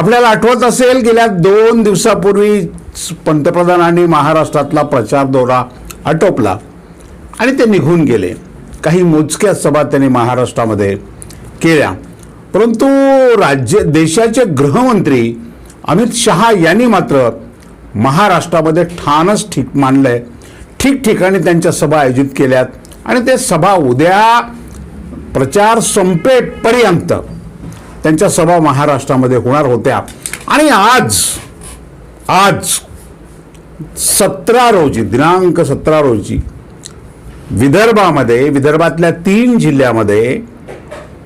आपल्याला आठवत असेल गेल्या दोन दिवसापूर्वी पंतप्रधानांनी महाराष्ट्रातला प्रचार दौरा आटोपला आणि ते निघून गेले. काही मोजक्या सभा त्यांनी महाराष्ट्रामध्ये केल्या. परंतु राज्य देशाचे गृहमंत्री अमित शहा यांनी मात्र महाराष्ट्रामध्ये ठाणच ठीक मांडलंय ठिकठिकाणी त्यांच्या सभा आयोजित केल्यात आणि ते सभा उद्या प्रचार संपेपर्यंत त्यांच्या सभा महाराष्ट्रामध्ये होणार होत्या. आणि आज आज सतरा रोजी दिनांक सतरा रोजी विदर्भामध्ये विदर्भातल्या तीन जिल्ह्यामध्ये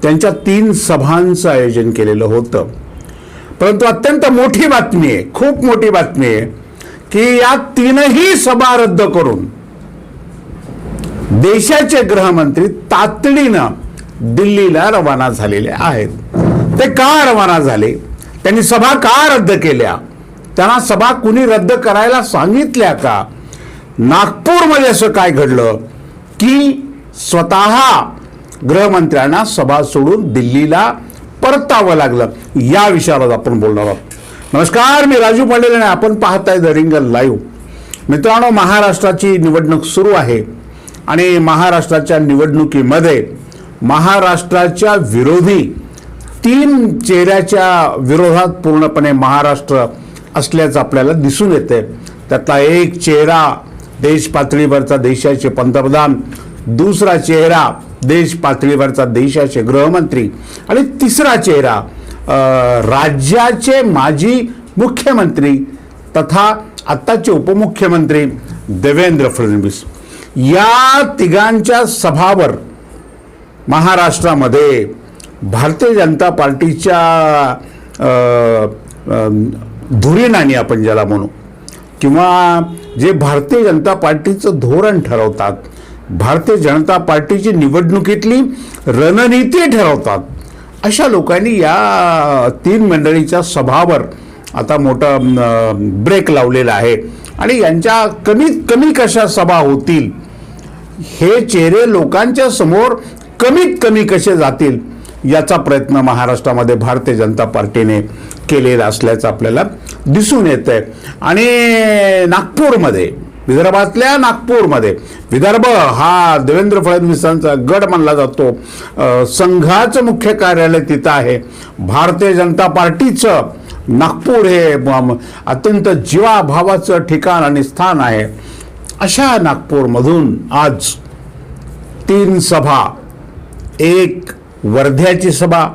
त्यांच्या तीन सभांचं आयोजन केलेलं होतं. परंतु अत्यंत मोठी बातमी आहे खूप मोठी बातमी आहे की या तीनही सभा रद्द करून देशाचे गृहमंत्री तातडीनं दिल्लीला रवाना झालेले आहेत. ते का रवाना झाले? त्यांनी सभा का रद्द केल्या? त्यांना सभा कुणी रद्द करायला सांगितल्या का? नागपूरमध्ये असं काय घडलं? की स्वतः गृहमंत्र्यांना सभा सोडून दिल्लीला परतावं लागलं. या विषयावर आपण बोलणार आहोत. नमस्कार मी राजू पाटील आणि आपण पाहताय द रिंगल लाईव्ह. मित्रांनो महाराष्ट्राची निवडणूक सुरू आहे. आणि महाराष्ट्राच्या निवडणुकीमध्ये महाराष्ट्राच्या विरोधी तीन चेहऱ्याच्या विरोधात पूर्णपणे महाराष्ट्र असल्याचं आपल्याला दिसून येते त्यातला एक चेहरा देश पातळीवरचा देशाचे पंतप्रधान दुसरा चेहरा देश पातळीवरचा देशाचे गृहमंत्री आणि तिसरा चेहरा राज्याचे माजी मुख्यमंत्री तथा आत्ताचे उपमुख्यमंत्री देवेंद्र फडणवीस. या तिघांच्या सभावर महाराष्ट्रामध्ये भारतीय जनता पार्टीच्या अ, आपण ज्याला म्हणू किंवा जे भारतीय जनता पार्टीचं धोरण ठरवतात भारतीय जनता पार्टीची निवडणुकीतली रणनीती ठरवतात अशा लोकांनी या तीन मंडळीच्या सभावर आता मोठा ब्रेक लावलेला आहे. आणि यांच्या कमीत कमी कशा सभा होतील हे चेहरे लोकांच्या समोर कमीत कमी कसे जातील याचा प्रयत्न महाराष्ट्रामध्ये भारतीय जनता पार्टीने केलेला असल्याचं आपल्याला दिसून येत आहे आणि नागपूरमध्ये विदर्भातल्या नागपूरमध्ये विदर्भ हा देवेंद्र फडणवीसांचा गड मानला जातो. संघाचं मुख्य कार्यालय तिथं आहे. भारतीय जनता पार्टीचं नागपूर हे अत्यंत जीवाभावाचं ठिकाण आणि स्थान आहे. अशा नागपूरमधून आज तीन सभा एक वर्ध्याची सभा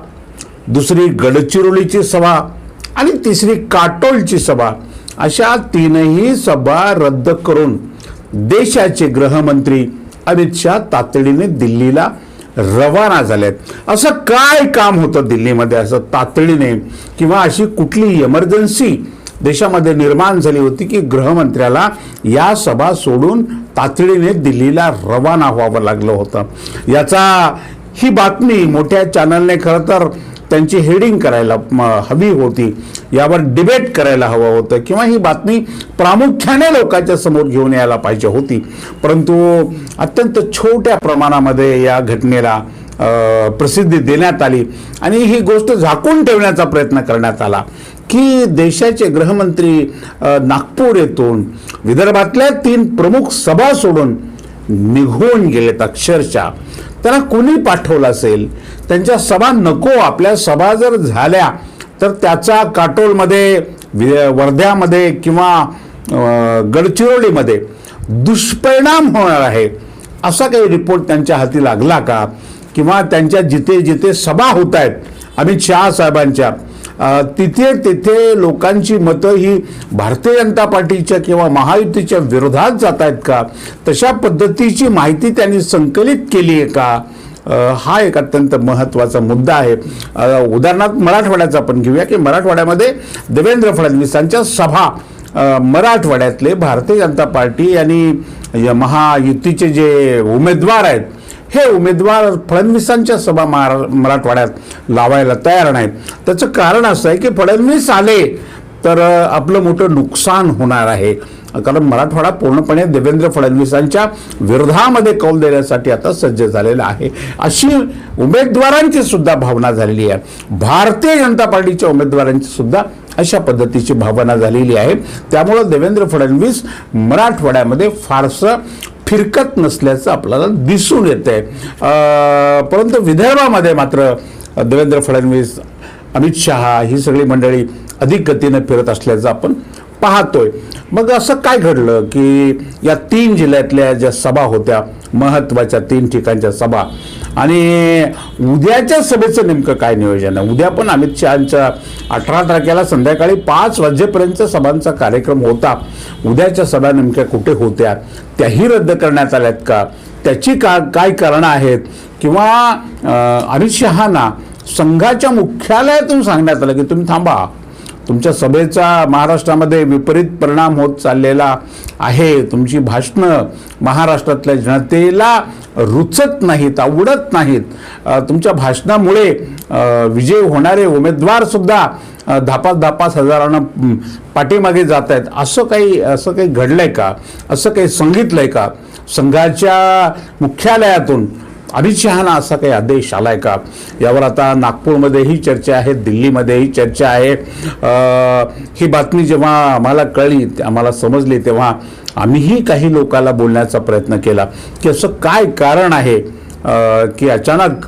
दुसरी गडचिरोलीची सभा आणि तिसरी काटोलची सभा. अशा तीनही सभा रद्द करून देशाचे गृहमंत्री अमित शहा तातडीने दिल्लीला रवाना झाल्यात असं काय काम होतं दिल्लीमध्ये? असं तातडीने किंवा अशी कुठली इमर्जन्सी देशामध्ये निर्माण झाली होती की गृहमंत्र्याला या सभा सोडून तातडीने दिल्लीला रवाना व्हावं लागलं होतं. याचा ही बातमी मोठ्या चॅनलने खरं तर त्यांची हेडिंग करायला हवी होती. यावर डिबेट करायला हवं होतं किंवा ही बातमी प्रामुख्याने लोकांच्या समोर घेऊन यायला पाहिजे होती. परंतु अत्यंत छोट्या प्रमाणामध्ये या घटनेला प्रसिद्धी देण्यात आली आणि ही गोष्ट झाकून ठेवण्याचा प्रयत्न करण्यात आला की देशाचे गृहमंत्री नागपूर येथून विदर्भातल्या तीन प्रमुख सभा सोडून निघून गेलेत अक्षरशः. त्याला कोणी पाठवलं असेल? त्यांच्या सभा नको आपल्या सभा जर झाल्या तर त्याचा काटोलमध्ये वि- वर्ध्यामध्ये किंवा गडचिरोलीमध्ये दुष्परिणाम होणार आहे. असा काही रिपोर्ट त्यांच्या हाती लागला का? किंवा त्यांच्या जिथे जिथे सभा होत आहेत अमित शहा साहेबांच्या तिथे तिथे लोकांची मतं ही भारतीय जनता पार्टीच्या किंवा महायुतीच्या विरोधात जात आहेत का? तशा पद्धतीची माहिती त्यांनी संकलित केली आहे का? हा एक अत्यंत महत्त्वाचा मुद्दा आहे. उदाहरणार्थ मराठवाड्याचा आपण घेऊया की मराठवाड्यामध्ये देवेंद्र फडणवीसांच्या सभा मराठवाड्यातले भारतीय जनता पार्टी आणि महायुतीचे जे उमेदवार आहेत हे उमेदवार फडणवीसांच्या सभा महारा मराठवाड्यात लावायला तयार नाहीत. त्याचं कारण असं आहे की फडणवीस आले तर आपलं मोठं नुकसान होणार आहे. कारण मराठवाडा पूर्णपणे देवेंद्र फडणवीसांच्या विरोधामध्ये कौल देण्यासाठी आता सज्ज झालेला आहे. अशी उमेदवारांची सुद्धा भावना झालेली आहे. भारतीय जनता पार्टीच्या उमेदवारांची सुद्धा अशा पद्धतीची भावना झालेली आहे. त्यामुळं देवेंद्र फडणवीस मराठवाड्यामध्ये फारसं फिरकत नसल्याचं आपल्याला दिसून येतंय. परंतु विदर्भामध्ये मात्र देवेंद्र फडणवीस अमित शहा ही सगळी मंडळी अधिक गतीनं फिरत असल्याचं आपण पाहतोय. मग असं काय घडलं की या तीन जिल्ह्यातल्या ज्या सभा होत्या महत्त्वाच्या तीन ठिकाणच्या सभा आणि उद्याच्या सभेचं नेमकं काय नियोजन आहे? उद्या पण अमित शहाच्या अठरा तारखेला संध्याकाळी पाच वाजेपर्यंत सभांचा कार्यक्रम होता. उद्याच्या सभा नेमक्या कुठे होत्या? त्याही रद्द करण्यात आल्यात का? त्याची का काय कारणं आहेत? किंवा अमित शहाना संघाच्या मुख्यालयातून सांगण्यात आलं की तुम्ही थांबा. तुमच्या सभेचा महाराष्ट्रामध्ये विपरीत परिणाम होत चाललेला आहे. तुमची भाषणं महाराष्ट्रातल्या जनतेला रुचत नाहीत आवडत नाहीत. तुमच्या भाषणामुळे विजय होणारे उमेदवारसुद्धा धापास धापास हजारानं पाठीमागे जात आहेत असं काही असं काही घडलं आहे का? असं काही सांगितलं आहे का? संघाच्या मुख्यालयातून अमित शहाना असा काही आदेश आलाय का? यावर आता नागपूरमध्येही चर्चा आहे दिल्लीमध्येही चर्चा आहे. ही बातमी जेव्हा आम्हाला कळली आम्हाला समजली तेव्हा आम्हीही काही लोकांना बोलण्याचा प्रयत्न केला की असं काय कारण आहे की अचानक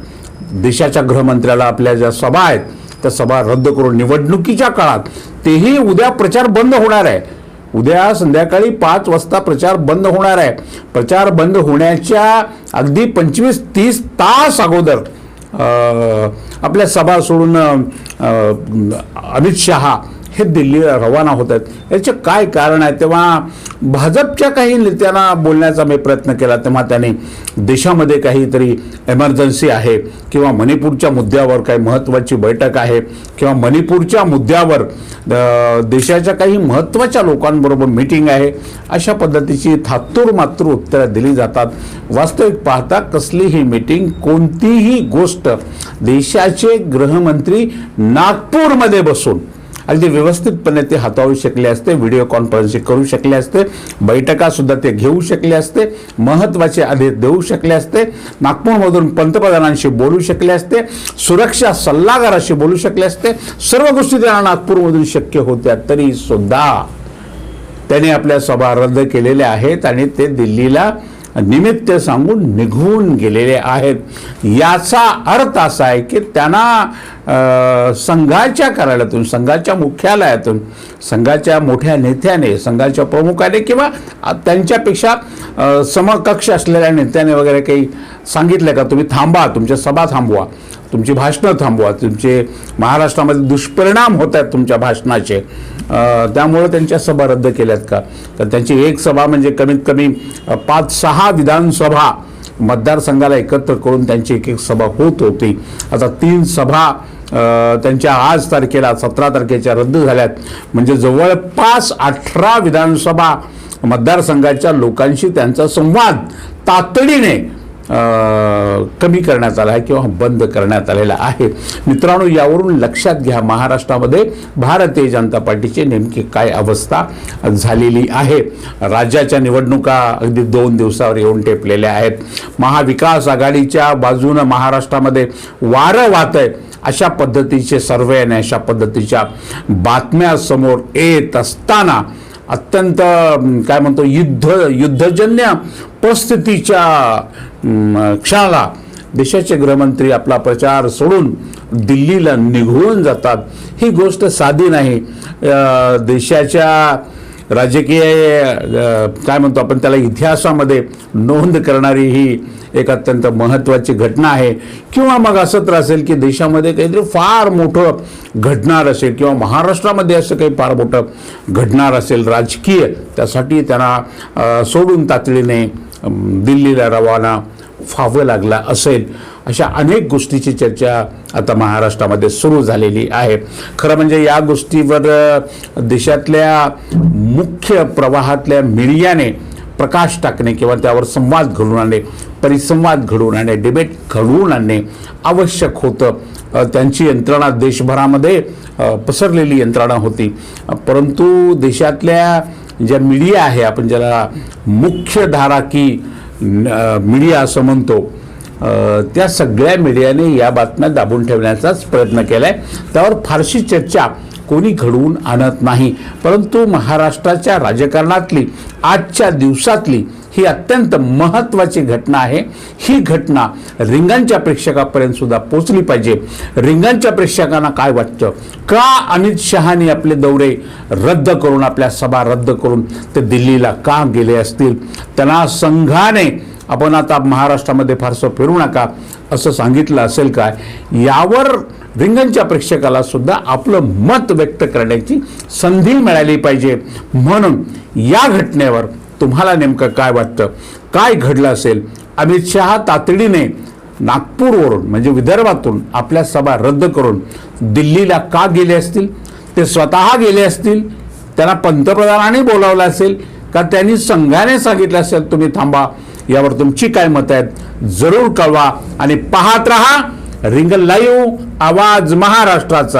देशाच्या गृहमंत्र्याला आपल्या ज्या सभा आहेत त्या सभा रद्द करून निवडणुकीच्या काळात तेही उद्या प्रचार बंद होणार आहे. उद्या संध्याकाळी पाच वाजता प्रचार बंद होणार आहे. प्रचार बंद होण्याच्या अगदी पंचवीस तीस तास अगोदर आपल्या सभा सोडून अमित शहा हे दिल्लीला रवाना होत आहेत. याचे काय कारण आहे? तेव्हा भाजपच्या काही नेत्यांना बोलण्याचा मी प्रयत्न केला तेव्हा त्यांनी देशामध्ये काहीतरी एमर्जन्सी आहे किंवा मणिपूरच्या मुद्द्यावर काही महत्त्वाची बैठक आहे किंवा मणिपूरच्या मुद्द्यावर देशाच्या काही महत्त्वाच्या लोकांबरोबर मीटिंग आहे अशा पद्धतीची थातूर मातूर उत्तरं दिली जातात. वास्तविक पाहता कसलीही मीटिंग कोणतीही गोष्ट देशाचे गृहमंत्री नागपूरमध्ये बसून अगदी व्यवस्थितपणे ते हाताळू शकले असते व्हिडिओ कॉन्फरन्सिंग करू शकले असते बैठकासुद्धा ते घेऊ शकले असते महत्त्वाचे आदेश देऊ शकले असते नागपूरमधून पंतप्रधानांशी बोलू शकले असते सुरक्षा सल्लागाराशी बोलू शकले असते सर्व गोष्टी त्यांना नागपूरमधून शक्य होत्या तरी सुद्धा त्याने आपल्या सभा रद्द केलेल्या आहेत आणि ते दिल्लीला निमित्त सांगून निघून गेलेले आहेत. याचा अर्थ असा आहे की त्यांना संघाच्या कार्यालयातून संघाच्या मुख्यालयातून संघाच्या मोठ्या नेत्याने संघाच्या प्रमुखाने किंवा त्यांच्यापेक्षा समकक्ष असलेल्या नेत्याने वगैरे काही सांगितलं का? तुम्ही थांबा तुमच्या सभा थांबवा. तुमची भाषणं थांबवा. तुमचे महाराष्ट्रामध्ये दुष्परिणाम होत आहेत तुमच्या भाषणाचे. त्यामुळं त्यांच्या सभा रद्द केल्यात का? तर त्यांची एक सभा म्हणजे कमीत कमी पाच सहा विधानसभा मतदारसंघाला एकत्र करून त्यांची एक एक सभा होत होती. आता तीन सभा त्यांच्या आज तारखेला सतरा तारखेच्या रद्द झाल्यात. म्हणजे जवळपास अठरा विधानसभा मतदारसंघाच्या लोकांशी त्यांचा संवाद तातडीने कमी करण्यात आला आहे किंवा बंद करण्यात आलेला आहे. मित्रांनो यावरून लक्षात घ्या महाराष्ट्रामध्ये भारतीय जनता पार्टीची नेमकी काय अवस्था झालेली आहे. राज्याच्या निवडणुका अगदी दोन दिवसावर येऊन टेपलेल्या आहेत. महाविकास आघाडीच्या बाजूनं महाराष्ट्रामध्ये वारं वाहत आहे अशा पद्धतीचे सर्वे आणि अशा पद्धतीच्या बातम्या समोर येत असताना अत्यंत काय म्हणतो युद्ध युद्धजन्य परिस्थितीच्या क्षणाला देशाचे गृहमंत्री आपला प्रचार सोडून दिल्लीला निघून जातात. ही गोष्ट साधी नाही. देशाच्या राजकीय काय म्हणतो आपण त्याला इतिहासामध्ये नोंद करणारी ही एक अत्यंत महत्त्वाची घटना आहे. किंवा मग असं तर असेल की देशामध्ये काहीतरी फार मोठं घडणार असेल किंवा महाराष्ट्रामध्ये असं काही फार मोठं घडणार असेल राजकीय त्यासाठी त्यांना सोडून तातडीने दिल्लीला रवाना व्हावं लागला असेल. अशा अनेक गोष्टीची चर्चा आता महाराष्ट्रामध्ये सुरू झालेली आहे. खरं म्हणजे या गोष्टीवर देशातल्या मुख्य प्रवाहातल्या मीडियाने प्रकाश टाकणे किंवा त्यावर संवाद घडवून आणणे परिसंवाद घडवून आणणे डिबेट घडवून आणणे आवश्यक होतं. त्यांची यंत्रणा देशभरामध्ये पसरलेली यंत्रणा होती. परंतु देशातल्या ज्या मीडिया आहे आपण ज्याला मुख्य धारा की मीडिया असं म्हणतो त्या सगळ्या मीडियाने या बातम्या दाबून ठेवण्याचाच प्रयत्न केला आहे त्यावर फारशी चर्चा कोणी घडवून आणत नाही. परंतु महाराष्ट्राच्या राजकारणातली आजच्या दिवसातली ही अत्यंत महत्त्वाची घटना आहे. ही घटना रिंगांच्या प्रेक्षकापर्यंत सुद्धा पोचली पाहिजे. रिंगांच्या प्रेक्षकांना काय वाटतं? का अमित शहाने आपले दौरे रद्द करून आपल्या सभा रद्द करून ते दिल्लीला का गेले असतील? त्यांना संघाने आपण आता महाराष्ट्रामध्ये फारसं फिरू नका असं सांगितलं असेल काय? यावर रिंगणच्या प्रेक्षकाला सुद्धा आपलं मत व्यक्त करण्याची संधी मिळाली पाहिजे. म्हणून या घटनेवर तुम्हाला नेमकं काय वाटतं? काय घडलं असेल? अमित शहा तातडीने नागपूरवरून म्हणजे विदर्भातून आपल्या सभा रद्द करून दिल्लीला का गेले असतील? ते स्वतः गेले असतील? त्यांना पंतप्रधानांनी बोलावलं असेल? का त्यांनी संघाने सांगितलं असेल तुम्ही थांबा यावर तुमची काय मत आहेत? जरूर कळवा आणि पाहत रहा. रिंग लाईव्ह आवाज महाराष्ट्राचा.